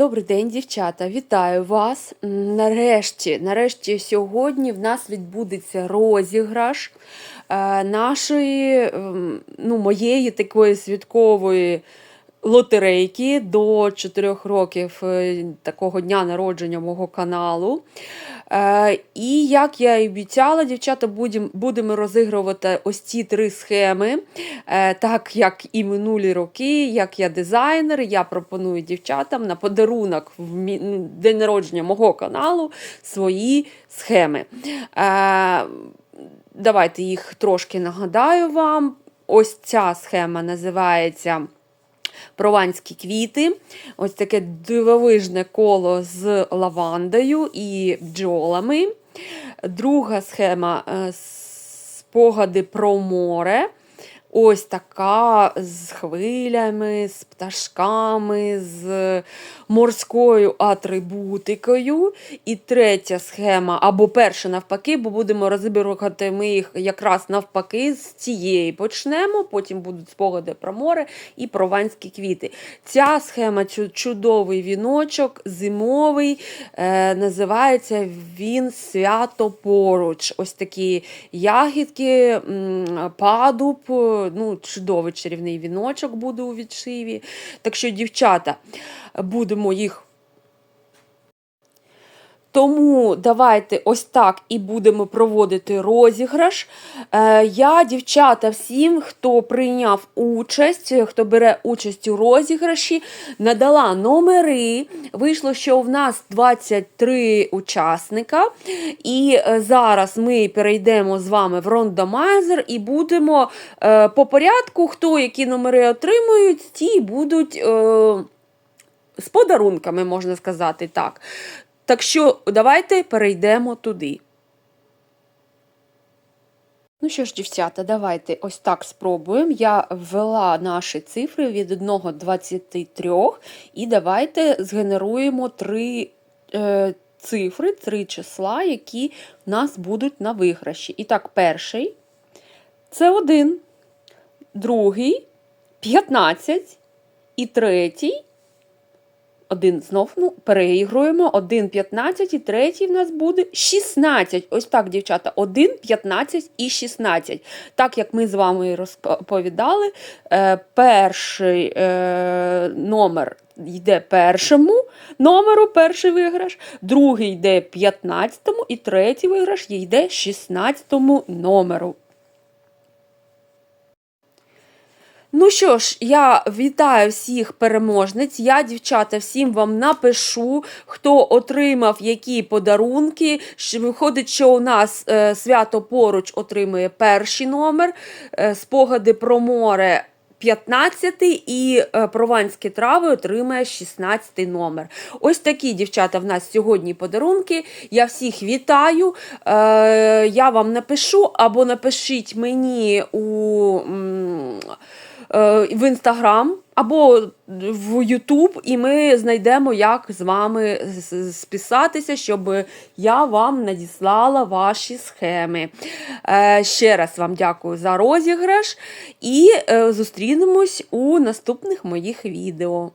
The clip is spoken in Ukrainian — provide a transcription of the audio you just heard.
Добрий день, дівчата! Вітаю вас! Нарешті, нарешті сьогодні в нас відбудеться розіграш е, нашої, ем, ну, моєї такої святкової лотерейки до 4 років е, такого дня народження мого каналу. Е, І як я і обіцяла, дівчата, будемо розігрувати ось ці три схеми. Е, Так як і минулі роки, як я дизайнер, я пропоную дівчатам на подарунок в ну, день народження мого каналу свої схеми. Давайте їх трошки нагадаю вам. Ось ця схема називається прованські квіти. Ось таке дивовижне коло з лавандою і бджолами. Друга схема е, спогади про море. Ось така з хвилями, з пташками, з морською атрибутикою. І третя схема, або перша навпаки, бо будемо розбирати ми їх якраз навпаки з цієї почнемо. Потім будуть спогади про море і прованські квіти. Ця схема чудовий віночок, зимовий. Е, називається він Свято поруч. Ось такі ягідки, падуб, ну, чудовий чарівний віночок буде у відшиві. Так що, дівчата, будемо їх. Тому давайте ось так і будемо проводити розіграш. Е, я, дівчата, всім, хто прийняв участь, хто бере участь у розіграші, надала номери. Вийшло, що в нас 23 учасника. І е, зараз ми перейдемо з вами в рандомайзер і будемо е, по порядку, хто які номери отримують, ті будуть. З подарунками, можна сказати так. Так що давайте перейдемо туди. Ну що ж, дівчата, давайте ось так спробуємо. Я ввела наші цифри від 1 до 23 і давайте згенеруємо три е, цифри, три числа, які в нас будуть на виграші. І так, перший це 1, другий 15 і третій один знов ну, переігруємо. 1, 15 і третій в нас буде 16. Ось так, дівчата, 1, 15 і 16. Так як ми з вами розповідали, е, перший е, номер йде першому номеру, перший виграш, другий йде 15-му і третій виграш йде 16-му номеру. Ну що ж, я вітаю всіх переможниць. Я, дівчата, всім вам напишу, хто отримав які подарунки. Виходить, що у нас е, свято поруч отримує перший номер, е, спогади про море. 15 і е, прованські трави отримає 16 номер. Ось такі дівчата в нас сьогодні подарунки. Я всіх вітаю. Е, я вам напишу або напишіть мені у. Е, в інстаграм або в Ютуб, і ми знайдемо, як з вами списатися, щоб я вам надіслала ваші схеми. Е, Ще раз вам дякую за розіграш і е, зустрінемось у наступних моїх відео.